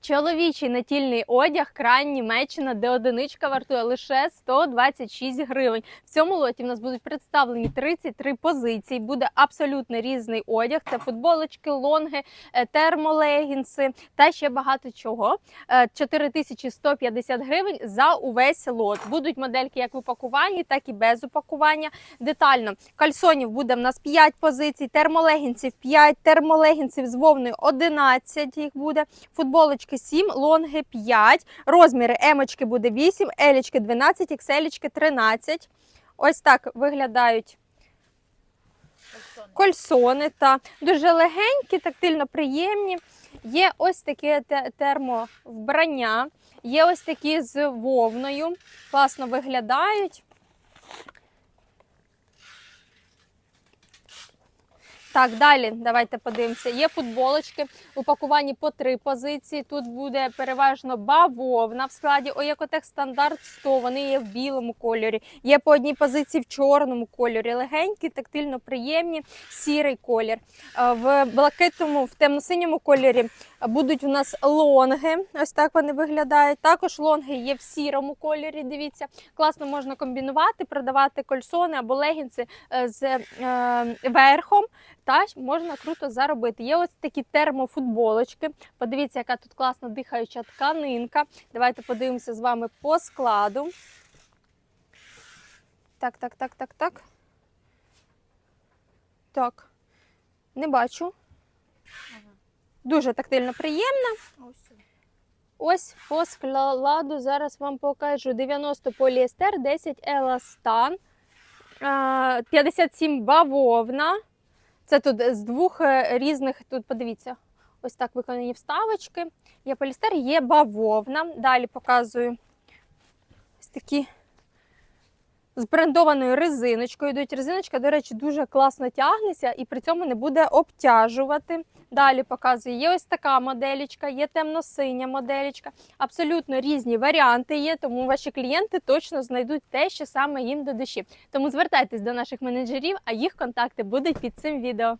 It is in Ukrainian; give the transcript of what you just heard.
Чоловічий натільний одяг край Німеччина, де одиничка вартує лише 126 гривень. В цьому лоті в нас будуть представлені 33 позиції. Буде абсолютно різний одяг. Це футболочки, лонги, е, термолегінси та ще багато чого. Е, 4150 гривень за увесь лот. Будуть модельки як в упакуванні, так і без упакування. Детально кальсонів буде в нас 5 позицій, термолегінців 5, термолегінців з вовною 11 їх буде. Футболочки 7, лонги 5, розміри емочки буде 8, елічки 12, ікселічки 13. Ось так виглядають кольсони та дуже легенькі, тактильно приємні. Є ось таке термовбрання, є ось такі з вовною, класно виглядають. Так, далі давайте подивимося. Є футболочки в упакуванні по три позиції. Тут буде переважно бавовна в складі Оєкотех стандарт 100. Вони є в білому кольорі. Є по одній позиції в чорному кольорі. Легенькі, тактильно приємні, сірий колір. Е, В блакитному, в темно-синьому кольорі будуть у нас лонги. Ось так вони виглядають. Також лонги є в сірому кольорі. Дивіться, класно можна комбінувати, продавати кольсони або легінси е, з е, верхом. Та можна круто заробити. Є ось такі термофутболочки. Подивіться, яка тут класна дихаюча тканинка. Давайте подивимося з вами по складу. Так, так, так, так, так. Так. Не бачу. Дуже тактильно приємна. Ось по складу зараз вам покажу 90 поліестер, 10 еластан, 57 бавовна. Це тут з двох е, різних, тут подивіться, ось так виконані вставочки. Є полістер, є бавовна. Далі показую ось такі з брендованою резиночкою. Йдуть резиночка, до речі, дуже класно тягнеться і при цьому не буде обтяжувати. Далі показую, є ось така моделічка, є темно-синя моделічка. Абсолютно різні варіанти є, тому ваші клієнти точно знайдуть те, що саме їм до душі. Тому звертайтесь до наших менеджерів, а їх контакти будуть під цим відео.